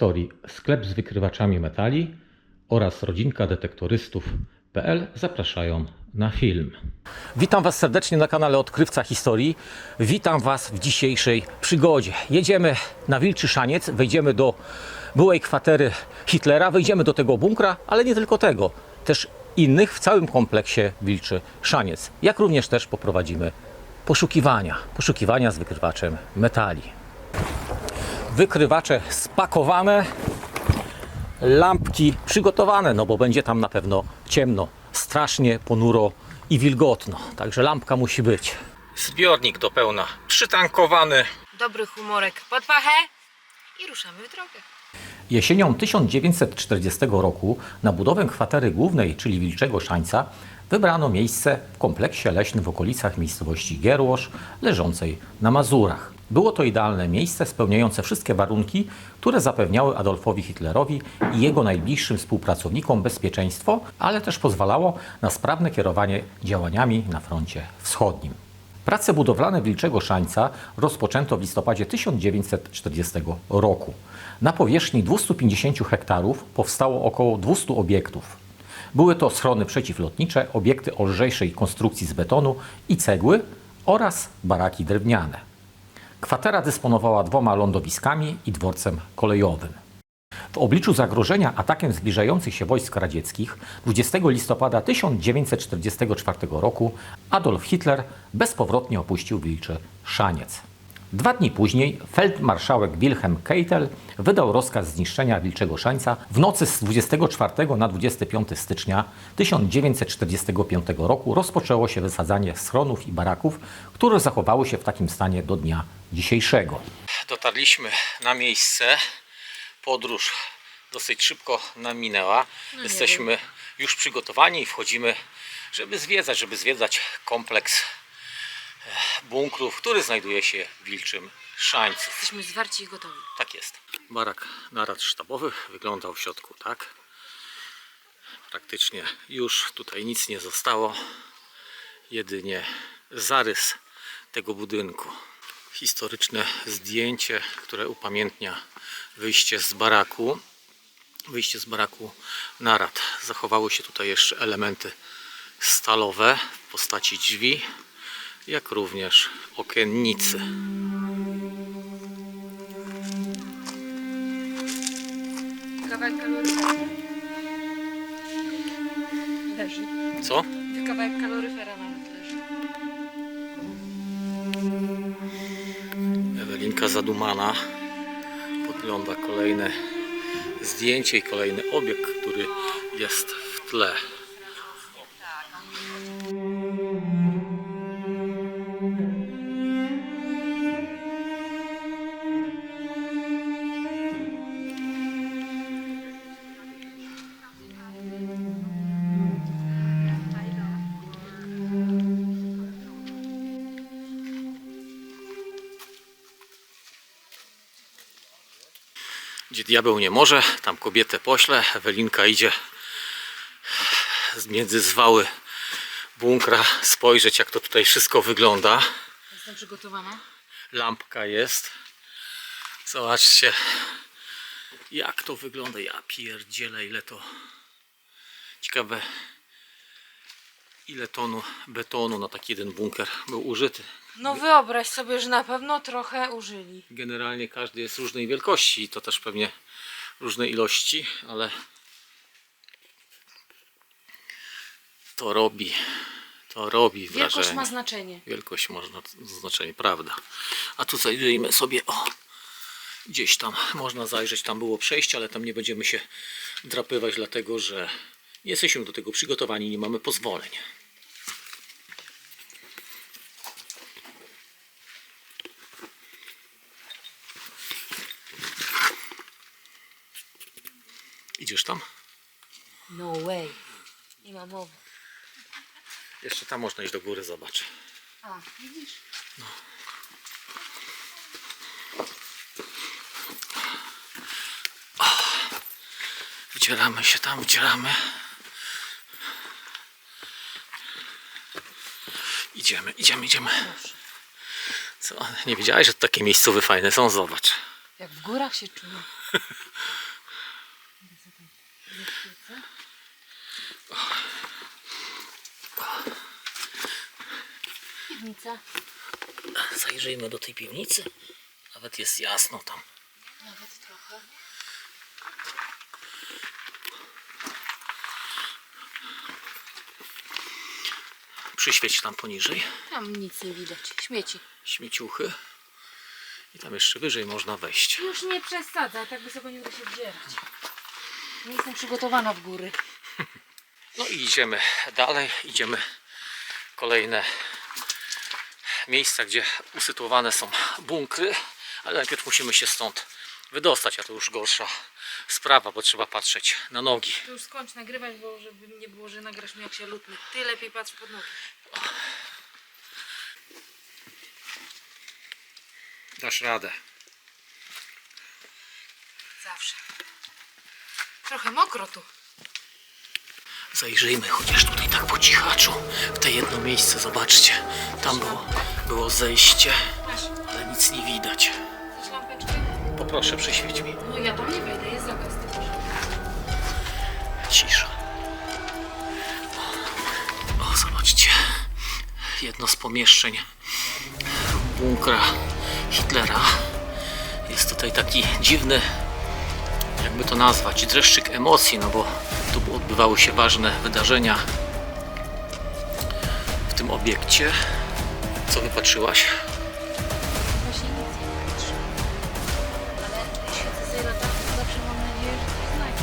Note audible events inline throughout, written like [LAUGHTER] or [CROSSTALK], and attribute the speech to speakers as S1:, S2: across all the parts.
S1: Historii, sklep z wykrywaczami metali oraz rodzinka detektorystów.pl zapraszają na film.
S2: Witam Was serdecznie na kanale Odkrywca Historii. Witam Was w dzisiejszej przygodzie. Jedziemy na Wilczy Szaniec, wejdziemy do byłej kwatery Hitlera, wejdziemy do tego bunkra, ale nie tylko tego, też innych w całym kompleksie Wilczy Szaniec. Jak również też poprowadzimy poszukiwania, poszukiwania z wykrywaczem metali. Wykrywacze spakowane, lampki przygotowane, no bo będzie tam na pewno ciemno, strasznie ponuro i wilgotno. Także lampka musi być. Zbiornik do pełna przytankowany.
S3: dobry humorek pod pachę i ruszamy w drogę.
S2: Jesienią 1940 roku na budowę kwatery głównej, czyli Wilczego Szańca, wybrano miejsce w kompleksie leśnym w okolicach miejscowości Gierłosz, leżącej na Mazurach. Było to idealne miejsce spełniające wszystkie warunki, które zapewniały Adolfowi Hitlerowi i jego najbliższym współpracownikom bezpieczeństwo, ale też pozwalało na sprawne kierowanie działaniami na froncie wschodnim. Prace budowlane Wilczego Szańca rozpoczęto w listopadzie 1940 roku. Na powierzchni 250 hektarów powstało około 200 obiektów. Były to schrony przeciwlotnicze, obiekty o lżejszej konstrukcji z betonu i cegły oraz baraki drewniane. Kwatera dysponowała dwoma lądowiskami i dworcem kolejowym. W obliczu zagrożenia atakiem zbliżających się wojsk radzieckich 20 listopada 1944 roku Adolf Hitler bezpowrotnie opuścił Wilczy Szaniec. Dwa dni później feldmarszałek Wilhelm Keitel wydał rozkaz zniszczenia Wilczego Szańca w nocy z 24 na 25 stycznia 1945 roku rozpoczęło się wysadzanie schronów i baraków, które zachowały się w takim stanie do dnia dzisiejszego. Dotarliśmy na miejsce. Podróż dosyć szybko nam minęła. Jesteśmy już przygotowani i wchodzimy, żeby zwiedzać, żeby zwiedzać kompleks bunkrów, który znajduje się w Wilczym Szańcu.
S3: Jesteśmy zwarci i gotowi.
S2: Tak jest. Barak narad sztabowych wyglądał w środku tak. Praktycznie już tutaj nic nie zostało. Jedynie zarys tego budynku. Historyczne zdjęcie, które upamiętnia wyjście z baraku. Wyjście z baraku narad. Zachowały się tutaj jeszcze elementy stalowe w postaci drzwi, jak również okiennicy.
S3: Kawałek kaloryfera. Leży.
S2: Co?
S3: Kawałek kaloryfera nawet leży.
S2: Ewelinka zadumana podgląda kolejne zdjęcie i kolejny obiekt, który jest w tle. Diabeł nie może, tam kobietę pośle. Ewelinka idzie z między zwały bunkra spojrzeć jak to tutaj wszystko wygląda.
S3: Jestem przygotowana.
S2: Lampka jest. Zobaczcie jak to wygląda. Ja pierdzielę ile to ciekawe ile tonu betonu na taki jeden bunker był użyty.
S3: No wyobraź sobie, że na pewno trochę użyli.
S2: Generalnie każdy jest różnej wielkości i to też pewnie różnej ilości, ale to robi, to robi
S3: Wielkość
S2: wrażenie.
S3: ma znaczenie.
S2: Wielkość można znaczenie, prawda. A tu znajdujemy sobie, o, gdzieś tam można zajrzeć, tam było przejście, ale tam nie będziemy się drapywać, dlatego że nie jesteśmy do tego przygotowani, nie mamy pozwoleń. Idziesz tam?
S3: No way. Nie ma mowy.
S2: Jeszcze tam można iść do góry, zobacz.
S3: A, widzisz?
S2: Wdzieramy się tam, wdzieramy. Idziemy, idziemy, idziemy. Co? Nie wiedziałeś, że takie miejscowe fajne są? Zobacz.
S3: Jak w górach się czuję.
S2: Zajrzyjmy do tej piwnicy. Nawet jest jasno tam.
S3: Nawet trochę.
S2: Przyświeć tam poniżej.
S3: Tam nic nie widać. Śmieci.
S2: Śmieciuchy. I tam jeszcze wyżej można wejść.
S3: Już nie przesadzaj, tak wysoko nie da się wdzierać. Nie jestem przygotowana w góry. [LAUGHS]
S2: No i idziemy dalej. Idziemy kolejne miejsca, gdzie usytuowane są bunkry. Ale najpierw musimy się stąd wydostać, a to już gorsza sprawa, bo trzeba patrzeć na nogi.
S3: To już skończ nagrywać, bo żeby nie było, że nagrasz mi jak się lutny. Ty lepiej patrz pod nogi.
S2: Dasz radę.
S3: Zawsze. Trochę mokro tu.
S2: Zajrzyjmy chociaż tutaj tak po cichaczu w te jedno miejsce, zobaczcie. Tam było, było zejście, ale nic nie widać.
S3: chcesz lampeczkę?
S2: Poproszę, przyświeć mi.
S3: No ja tam nie wejdę, jest zakaz.
S2: Cisza. O, zobaczcie. Jedno z pomieszczeń bunkra Hitlera. Jest tutaj taki dziwny, jakby to nazwać, dreszczyk emocji, no bo odbywały się ważne wydarzenia w tym obiekcie. Co wypatrzyłaś?
S3: Właśnie nic nie patrzę. Ale sobie latarką, to zawsze mam nadzieję, że coś znajdę.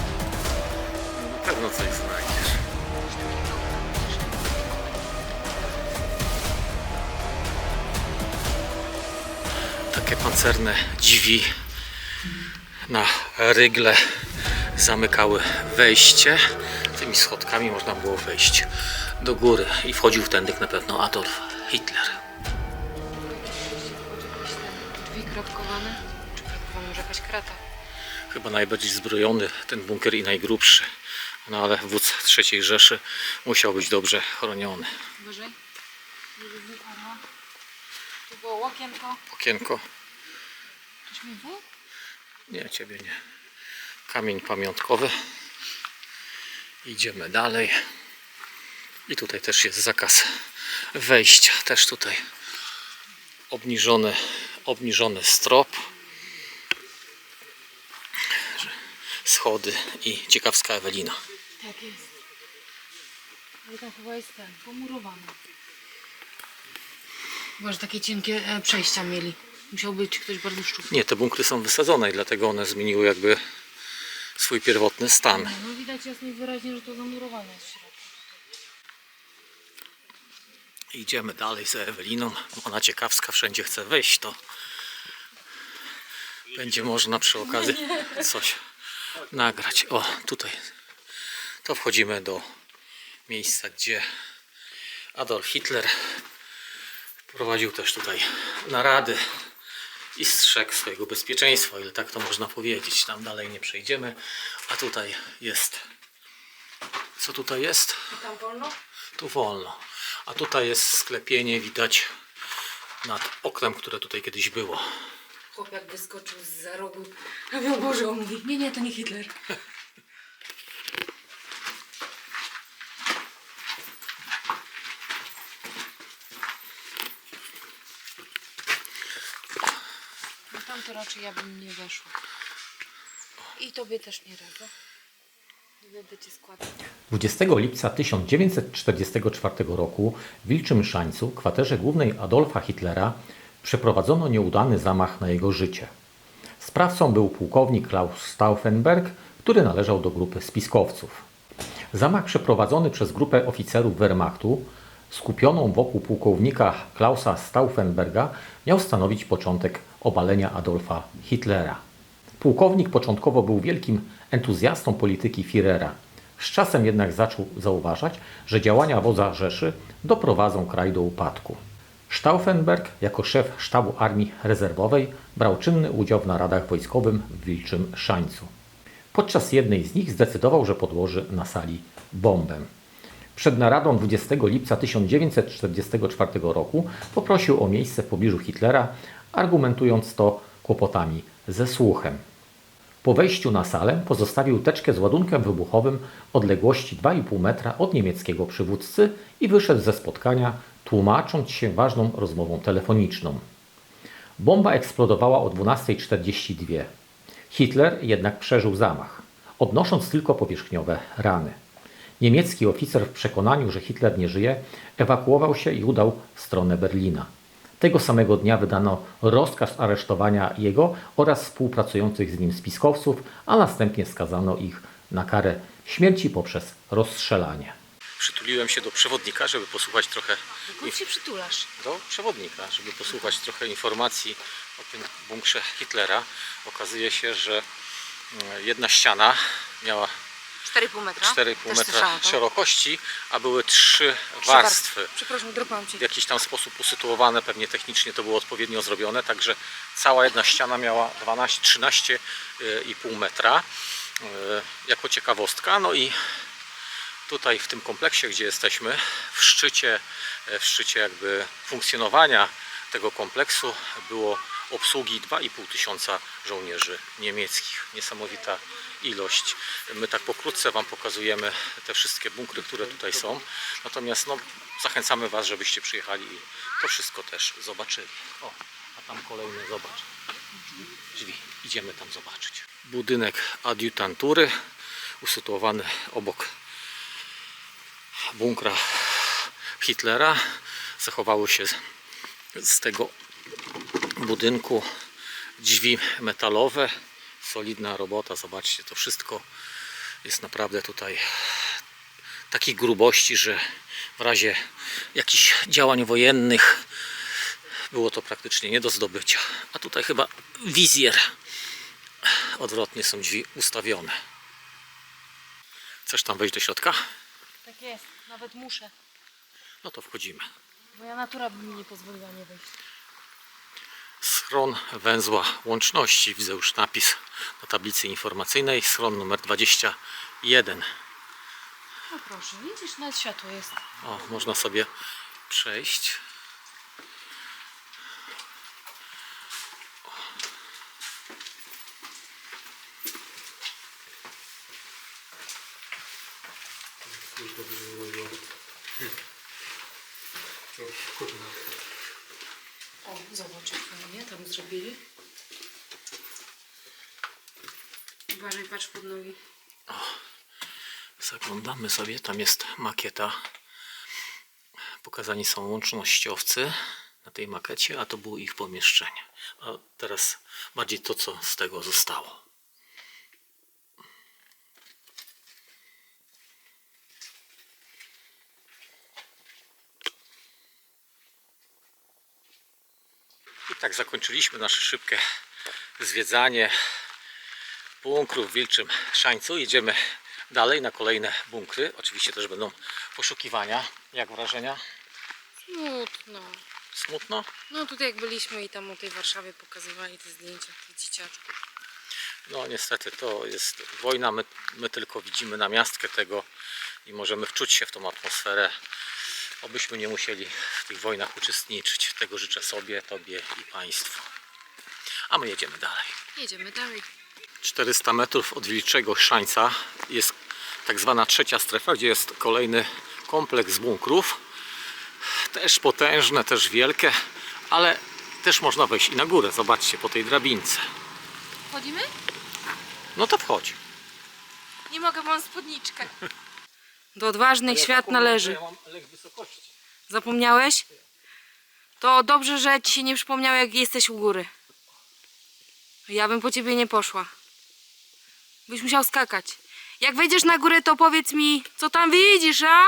S2: Na pewno coś znajdziesz. Takie pancerne drzwi na rygle zamykały wejście. Schodkami można było wejść do góry i wchodził wtedy na pewno Adolf Hitler.
S3: Drzwi kratkowane. Czy kratkowane, może jakaś krata?
S2: Chyba najbardziej zbrojony ten bunkier i najgrubszy. No ale wódz III Rzeszy musiał być dobrze chroniony.
S3: Wyżej. Orła. Tu było łokienko.
S2: Okienko
S3: Ktoś mi był?
S2: Nie, ciebie nie. Kamień pamiątkowy. Idziemy dalej. I tutaj też jest zakaz wejścia. Też tutaj obniżony, obniżony strop. Schody i ciekawska Ewelina.
S3: Tak jest. Ale tam chyba jest ten, pomurowany. Może takie cienkie e, przejścia mieli. Musiał być ktoś bardzo szczupły.
S2: Nie, te bunkry są wysadzone i dlatego one zmieniły jakby swój pierwotny stan.
S3: No widać jasno i wyraźnie, że to zamurowane jest w środku.
S2: Idziemy dalej z Eweliną. Ona ciekawska, wszędzie chce wejść, to będzie można przy okazji [LAUGHS] coś nagrać. O, tutaj to wchodzimy do miejsca, gdzie Adolf Hitler prowadził też tutaj narady i strzegł swojego bezpieczeństwa, ile tak to można powiedzieć. Tam dalej nie przejdziemy, a tutaj jest. Co tutaj jest?
S3: Tam wolno?
S2: Tu wolno. A tutaj jest sklepienie, widać nad oknem, które tutaj kiedyś było.
S3: Chłopiak wyskoczył z za rogu. A Boże, on mówi, nie, nie, to nie Hitler. [LAUGHS] Raczej ja bym nie weszła. I tobie też nie radzę. Nie będę cię składać.
S2: 20 lipca 1944 roku w Wilczym Szańcu, kwaterze głównej Adolfa Hitlera, przeprowadzono nieudany zamach na jego życie. Sprawcą był pułkownik Klaus Stauffenberg, który należał do grupy spiskowców. Zamach przeprowadzony przez grupę oficerów Wehrmachtu, skupioną wokół pułkownika Klausa Stauffenberga, miał stanowić początek obalenia Adolfa Hitlera. Pułkownik początkowo był wielkim entuzjastą polityki Führera. Z czasem jednak zaczął zauważać, że działania wodza Rzeszy doprowadzą kraj do upadku. Stauffenberg jako szef sztabu armii rezerwowej brał czynny udział w naradach wojskowym w Wilczym Szańcu. Podczas jednej z nich zdecydował, że podłoży na sali bombę. Przed naradą 20 lipca 1944 roku poprosił o miejsce w pobliżu Hitlera, argumentując to kłopotami ze słuchem. Po wejściu na salę pozostawił teczkę z ładunkiem wybuchowym odległości 2,5 metra od niemieckiego przywódcy i wyszedł ze spotkania, tłumacząc się ważną rozmową telefoniczną. Bomba eksplodowała o 12.42. Hitler jednak przeżył zamach, odnosząc tylko powierzchniowe rany. Niemiecki oficer w przekonaniu, że Hitler nie żyje, ewakuował się i udał w stronę Berlina. Tego samego dnia wydano rozkaz aresztowania jego oraz współpracujących z nim spiskowców, a następnie skazano ich na karę śmierci poprzez rozstrzelanie. Przytuliłem się do przewodnika, żeby posłuchać trochę
S3: Dokąd się przytulasz?
S2: do przewodnika, żeby posłuchać trochę informacji o tym bunkrze Hitlera. Okazuje się, że mm, jedna ściana miała
S3: 4,5 metra.
S2: 4,5
S3: Też
S2: metra
S3: słyszałam to.
S2: szerokości, a były trzy warstwy.
S3: Przepraszam, dropałam cię.
S2: W jakiś tam sposób usytuowane, pewnie technicznie to było odpowiednio zrobione, także cała jedna ściana miała 12, 13,5 metra e, jako ciekawostka. No i tutaj w tym kompleksie, gdzie jesteśmy, w szczycie, e, w szczycie jakby funkcjonowania tego kompleksu było obsługi 2,5 tysiąca żołnierzy niemieckich. Niesamowita ilość. My tak pokrótce Wam pokazujemy te wszystkie bunkry, które tutaj są. Natomiast no, zachęcamy Was, żebyście przyjechali i to wszystko też zobaczyli. O, a tam kolejny, zobacz. Drzwi. Idziemy tam zobaczyć. Budynek adiutantury usytuowany obok bunkra Hitlera. Zachowały się z- tego budynku drzwi metalowe. Solidna robota, zobaczcie, to wszystko jest naprawdę tutaj takiej grubości, że w razie jakichś działań wojennych było to praktycznie nie do zdobycia. A tutaj chyba wizjer. Odwrotnie są drzwi ustawione. Chcesz tam wejść do środka?
S3: Tak jest, nawet muszę.
S2: No to wchodzimy.
S3: Moja natura by mi nie pozwoliła nie wejść.
S2: Schron węzła łączności. Widzę już napis na tablicy informacyjnej. Schron numer 21.
S3: No proszę, widzisz, nawet światło jest.
S2: O, można sobie przejść.
S3: Zrobili. Uważaj, patrz pod nogi.
S2: Zaglądamy sobie, tam jest makieta. Pokazani są łącznościowcy na tej makiecie, a to było ich pomieszczenie. A teraz bardziej to, co z tego zostało. Tak zakończyliśmy nasze szybkie zwiedzanie bunkrów w Wilczym Szańcu. Jedziemy dalej na kolejne bunkry. Oczywiście też będą poszukiwania. Jak wrażenia?
S3: Smutno.
S2: Smutno?
S3: No tutaj jak byliśmy i tam o tej Warszawie pokazywali te zdjęcia tych dzieciaczków.
S2: No niestety to jest wojna. My, my tylko widzimy namiastkę tego i możemy wczuć się w tą atmosferę. Obyśmy nie musieli w tych wojnach uczestniczyć. Tego życzę sobie, Tobie i Państwu. A my jedziemy dalej.
S3: Jedziemy dalej.
S2: 400 metrów od Wilczego Szańca jest tak zwana trzecia strefa, gdzie jest kolejny kompleks bunkrów. Też potężne, też wielkie, ale też można wejść i na górę. Zobaczcie po tej drabince.
S3: Wchodzimy?
S2: No to wchodź.
S3: Nie mogę, mam spódniczkę. [LAUGHS] Do odważnych świat należy.
S2: Ja mam lek wysokości.
S3: Zapomniałeś? To dobrze, że ci się nie przypomniało, jak jesteś u góry. Ja bym po ciebie nie poszła. Byś musiał skakać. Jak wejdziesz na górę, to powiedz mi, co tam widzisz, a?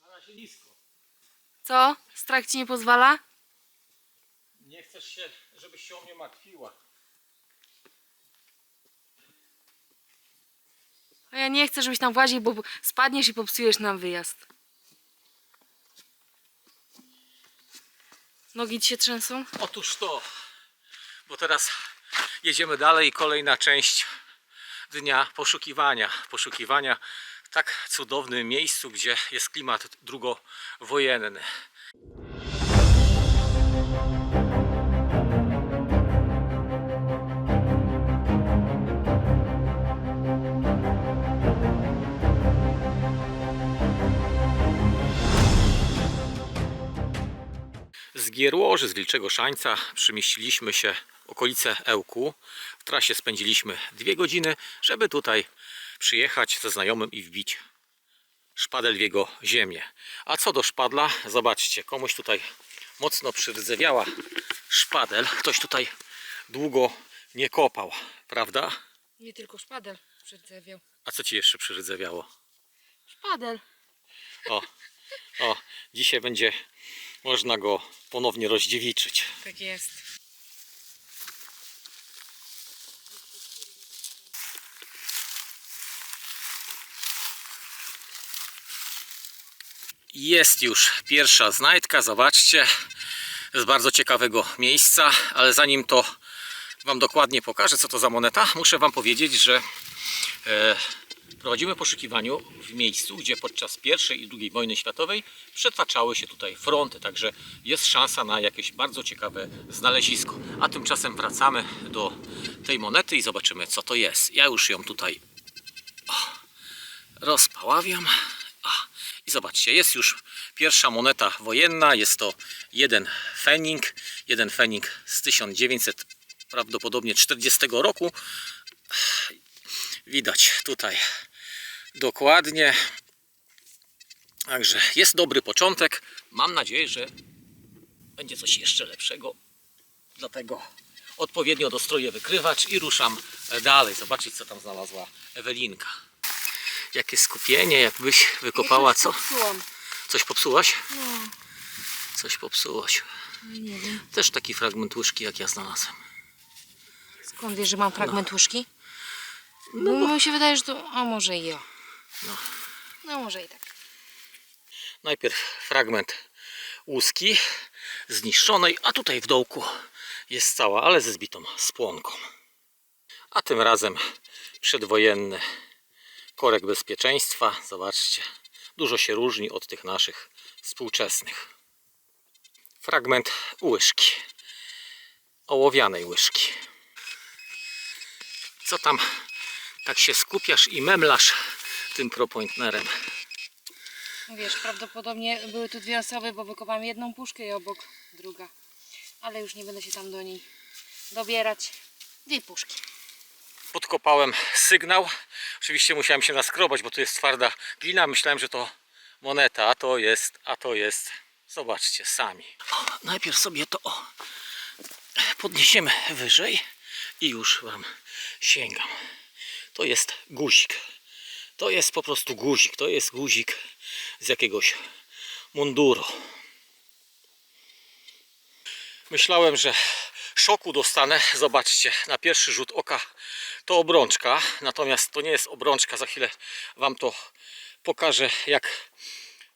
S2: Na razie nisko.
S3: Co? Strach ci nie pozwala?
S2: Nie chcesz się, żebyś się o mnie martwiła.
S3: A ja nie chcę, żebyś tam właził, bo spadniesz i popsujesz nam wyjazd. Nogi ci się trzęsą?
S2: Otóż to, bo teraz jedziemy dalej. Kolejna część dnia poszukiwania. Poszukiwania w tak cudownym miejscu, gdzie jest klimat drugowojenny. Gierłoży z Wilczego Szańca przemieściliśmy się w okolice Ełku. W trasie spędziliśmy dwie godziny, żeby tutaj przyjechać ze znajomym i wbić szpadel w jego ziemię. A co do szpadla, zobaczcie, komuś tutaj mocno przydzewiała szpadel. Ktoś tutaj długo nie kopał, prawda?
S3: Nie tylko szpadel przedzewiał.
S2: A co ci jeszcze przydzewiało?
S3: Szpadel.
S2: O, o, dzisiaj będzie można go ponownie rozdziewiczyć.
S3: Tak jest.
S2: Jest już pierwsza znajdka, zobaczcie, z bardzo ciekawego miejsca, ale zanim to Wam dokładnie pokażę, co to za moneta, muszę Wam powiedzieć, że e, prowadzimy poszukiwaniu w miejscu, gdzie podczas I i II wojny światowej przetaczały się tutaj fronty, także jest szansa na jakieś bardzo ciekawe znalezisko. A tymczasem wracamy do tej monety i zobaczymy, co to jest. Ja już ją tutaj rozpaławiam. I zobaczcie, jest już pierwsza moneta wojenna. Jest to jeden fening. Jeden fening z 1900 prawdopodobnie 40 roku. Widać tutaj dokładnie. Także jest dobry początek. Mam nadzieję, że będzie coś jeszcze lepszego. Dlatego odpowiednio dostroję wykrywacz i ruszam dalej. Zobaczyć, co tam znalazła Ewelinka. Jakie skupienie, jakbyś wykopała co? Coś popsułaś?
S3: No,
S2: Coś popsułaś.
S3: nie wiem.
S2: Też taki fragment łyżki jak ja znalazłem.
S3: Skąd wiesz, że mam fragment łyżki? No, mi się wydaje, że to... A może i ja.
S2: No.
S3: No może i tak.
S2: Najpierw fragment łuski zniszczonej, a tutaj w dołku jest cała, ale ze zbitą spłonką. A tym razem przedwojenny korek bezpieczeństwa. Zobaczcie, dużo się różni od tych naszych współczesnych. Fragment łyżki, ołowianej łyżki. Co tam tak się skupiasz i memlasz tym propointnerem?
S3: No Wiesz, prawdopodobnie były tu dwie osoby, bo wykopałam jedną puszkę i obok druga. Ale już nie będę się tam do niej dobierać. Dwie puszki.
S2: podkopałem sygnał. Oczywiście musiałem się naskrobać, bo tu jest twarda glina. Myślałem, że to moneta, a to jest, a to jest. Zobaczcie sami. O, najpierw sobie to o, podniesiemy wyżej i już Wam sięgam. To jest guzik. To jest po prostu guzik. To jest guzik z jakiegoś munduru. Myślałem, że szoku dostanę. Zobaczcie, na pierwszy rzut oka to obrączka, natomiast to nie jest obrączka. Za chwilę Wam to pokażę, jak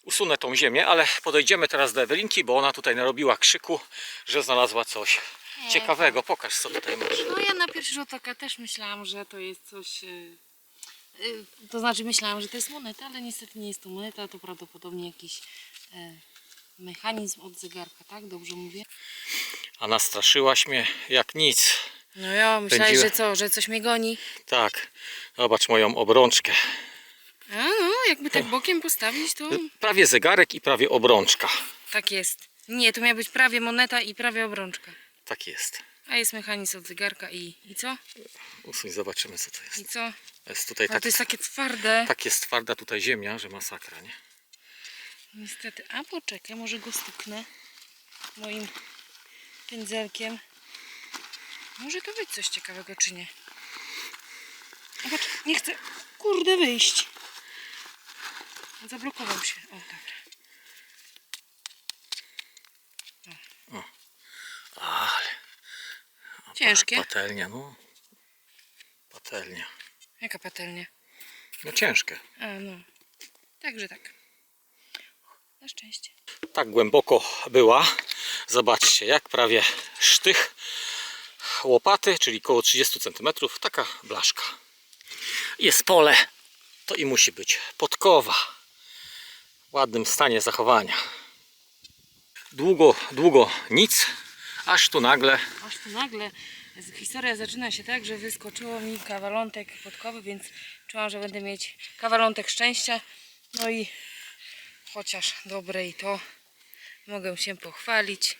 S2: usunę tą ziemię, ale podejdziemy teraz do Ewelinki, bo ona tutaj narobiła krzyku, że znalazła coś ciekawego. Pokaż, co tutaj masz.
S3: Pierwszy rzut oka też myślałam, że to jest coś... y, y, To znaczy myślałam, że to jest moneta, ale niestety nie jest to moneta, to prawdopodobnie jakiś e, mechanizm od zegarka, tak? Dobrze mówię?
S2: A nastraszyłaś mnie jak nic.
S3: No ja myślałeś,
S2: Pędziła.
S3: że co, że coś mnie goni.
S2: Tak, zobacz moją obrączkę.
S3: A no, jakby tak bokiem postawić, to
S2: Prawie zegarek i prawie obrączka.
S3: tak jest. Nie, to miała być prawie moneta i prawie obrączka.
S2: Tak jest.
S3: A jest mechanizm od zegarka i, i co?
S2: Usuń, zobaczymy co to jest.
S3: I co?
S2: Jest tutaj
S3: A
S2: tak,
S3: to jest takie twarde.
S2: tak jest twarda tutaj ziemia, że masakra, nie?
S3: Niestety. A poczekaj, może go stuknę moim pędzelkiem. Może to być coś ciekawego, czy nie? Patrz, nie chcę, kurde, wyjść. Zablokował się. O, dobra. Ciężkie.
S2: patelnia, no. Patelnia.
S3: Jaka patelnia?
S2: No ciężkie.
S3: A, no. Także tak. Na szczęście.
S2: Tak głęboko była. Zobaczcie, jak prawie sztych łopaty, czyli około 30 cm, taka blaszka. Jest pole, to i musi być podkowa. W ładnym stanie zachowania. Długo, długo nic, aż tu nagle
S3: Aż tu nagle historia zaczyna się tak, że wyskoczyło mi kawalątek podkowy, więc czułam, że będę mieć kawalątek szczęścia. No i chociaż dobre i to mogę się pochwalić.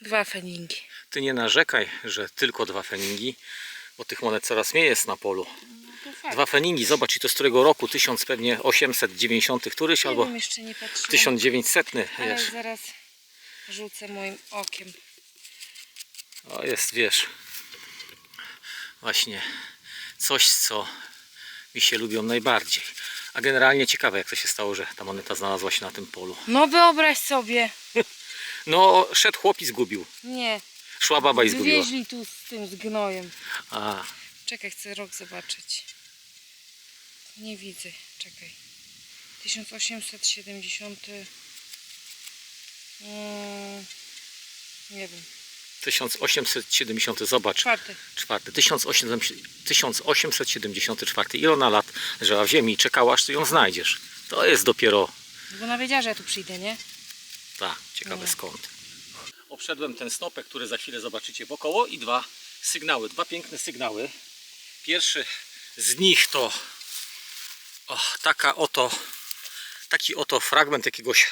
S3: Dwa feningi.
S2: Ty nie narzekaj, że tylko dwa feningi, bo tych monet coraz mniej jest na polu.
S3: Fakt.
S2: Dwa feningi, zobacz, i to z którego roku? 1000 pewnie 890 któryś
S3: Nie
S2: albo
S3: wiem, jeszcze nie patrzyłam.
S2: 1900,
S3: Ale
S2: wiesz.
S3: zaraz rzucę moim okiem.
S2: O, jest, wiesz, właśnie coś, co mi się lubią najbardziej. A generalnie ciekawe, jak to się stało, że ta moneta znalazła się na tym polu.
S3: No wyobraź sobie. [LAUGHS]
S2: No, szedł chłop i zgubił.
S3: Nie.
S2: Szła baba i zgubiła.
S3: Wywieźli tu z tym, z gnojem.
S2: A,
S3: Czekaj, chcę rok zobaczyć. Nie widzę, czekaj. 1870. Mm, nie wiem.
S2: 1870, zobacz.
S3: Czwarty.
S2: Czwarty, 1800 1874. Ile ona lat leżała w ziemi i czekała, aż ty ją znajdziesz. To jest dopiero
S3: Bo ona wiedziała, że ja tu przyjdę, nie?
S2: tak, ciekawe
S3: Nie.
S2: skąd. Obszedłem ten snopek, który za chwilę zobaczycie wokoło i dwa sygnały, dwa piękne sygnały. Pierwszy z nich to o, taka oto, taki oto fragment jakiegoś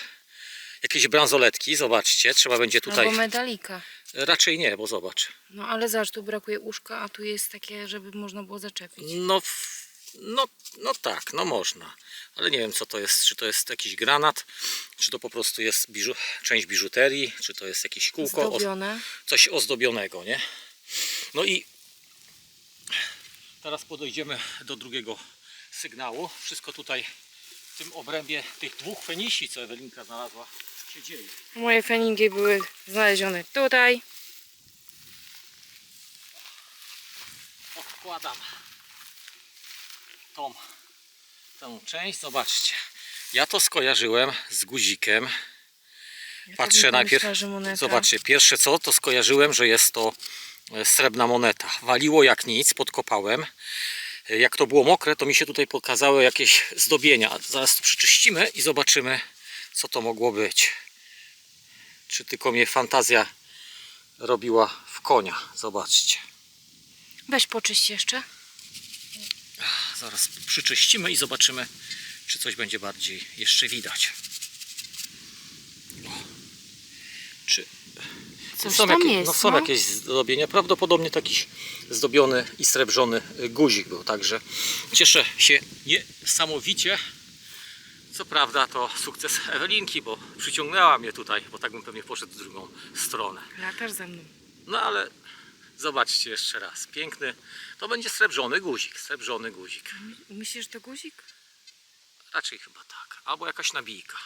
S2: jakiejś bransoletki, zobaczcie, trzeba będzie tutaj,
S3: Albo medalika.
S2: raczej nie, bo zobacz,
S3: No ale zobacz, tu brakuje uszka, a tu jest takie, żeby można było zaczepić.
S2: No, no, no tak, no można. Ale nie wiem co to jest. Czy to jest jakiś granat, czy to po prostu jest biżu, część biżuterii, czy to jest jakieś kółko, oz,
S3: Zdobione.
S2: coś ozdobionego, nie? No i teraz podejdziemy do drugiego sygnału. Wszystko tutaj w tym obrębie tych dwóch fenisi, co Ewelinka znalazła, się dzieje.
S3: Moje feningi były znalezione tutaj.
S2: odkładam tą, tą część. Zobaczcie, ja to skojarzyłem z guzikiem.
S3: Ja
S2: Patrzę najpierw, zobaczcie, pierwsze co, to skojarzyłem, że jest to e, srebrna moneta. Waliło jak nic, podkopałem. E, Jak to było mokre, to mi się tutaj pokazały jakieś zdobienia. Zaraz to przeczyścimy i zobaczymy, co to mogło być. Czy tylko mnie fantazja robiła w konia. Zobaczcie.
S3: Weź poczyść jeszcze.
S2: Zaraz przyczyścimy i zobaczymy, czy coś będzie bardziej jeszcze widać. Czy
S3: Coś
S2: są,
S3: tam
S2: jakieś,
S3: jest,
S2: no, są
S3: no.
S2: jakieś zdobienia? Prawdopodobnie taki zdobiony i srebrzony guzik był. Także cieszę się niesamowicie. Co prawda to sukces Ewelinki, bo przyciągnęła mnie tutaj, bo tak bym pewnie poszedł w drugą stronę.
S3: Latasz za mną.
S2: No ale zobaczcie jeszcze raz. Piękny. To będzie srebrzony guzik. Srebrzony guzik.
S3: Myślisz, że to guzik?
S2: Raczej chyba tak. Albo jakaś nabijka.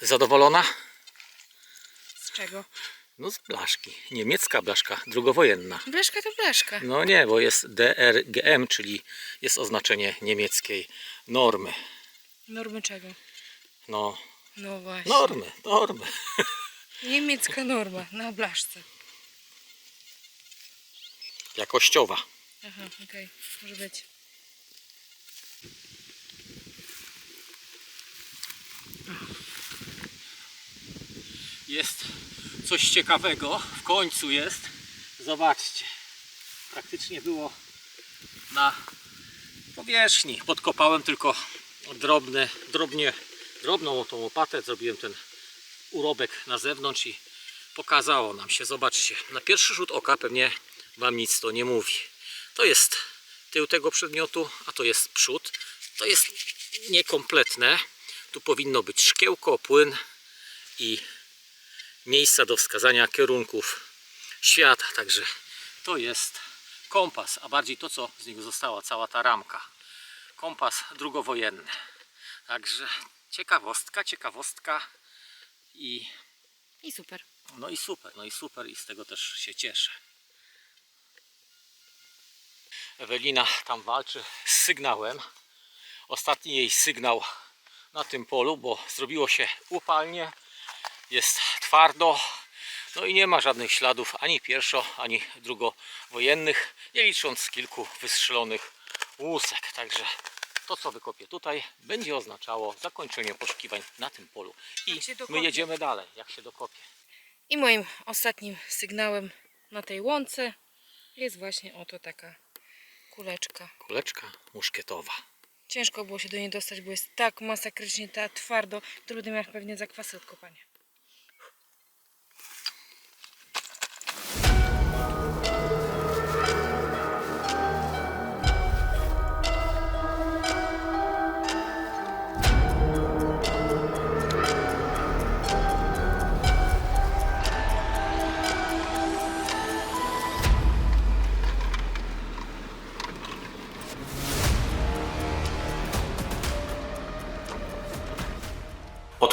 S2: Zadowolona?
S3: Z czego?
S2: No z blaszki. Niemiecka blaszka, drugowojenna.
S3: Blaszka to blaszka.
S2: No nie, bo jest DRGM, czyli jest oznaczenie niemieckiej normy.
S3: Normy czego?
S2: No,
S3: No właśnie.
S2: normy, normy. [LAUGHS]
S3: Niemiecka norma na blaszce.
S2: Jakościowa.
S3: Aha, okej. Może być.
S2: Jest coś ciekawego. W końcu jest. Zobaczcie. Praktycznie było na powierzchni. Podkopałem tylko drobne, drobnie, drobną tą łopatę. Zrobiłem ten urobek na zewnątrz i pokazało nam się. Zobaczcie. Na pierwszy rzut oka pewnie Wam nic to nie mówi. To jest tył tego przedmiotu, a to jest przód. To jest niekompletne. Tu powinno być szkiełko, płyn i miejsca do wskazania kierunków świata. Także to jest kompas, a bardziej to, co z niego została, cała ta ramka. Kompas drugowojenny. Także ciekawostka, ciekawostka i
S3: I super.
S2: no i super, no i super i z tego też się cieszę. Ewelina tam walczy z sygnałem. Ostatni jej sygnał na tym polu, bo zrobiło się upalnie, jest twardo, no i nie ma żadnych śladów ani pierwszo, ani drugowojennych, nie licząc kilku wystrzelonych łusek. Także to, co wykopię tutaj, będzie oznaczało zakończenie poszukiwań na tym polu. I my jedziemy dalej, jak się dokopie.
S3: I moim ostatnim sygnałem na tej łące jest właśnie oto taka kuleczka.
S2: Kuleczka muszkietowa.
S3: Ciężko było się do niej dostać, bo jest tak masakrycznie ta twardo, to będę miała pewnie zakwasy od kopania.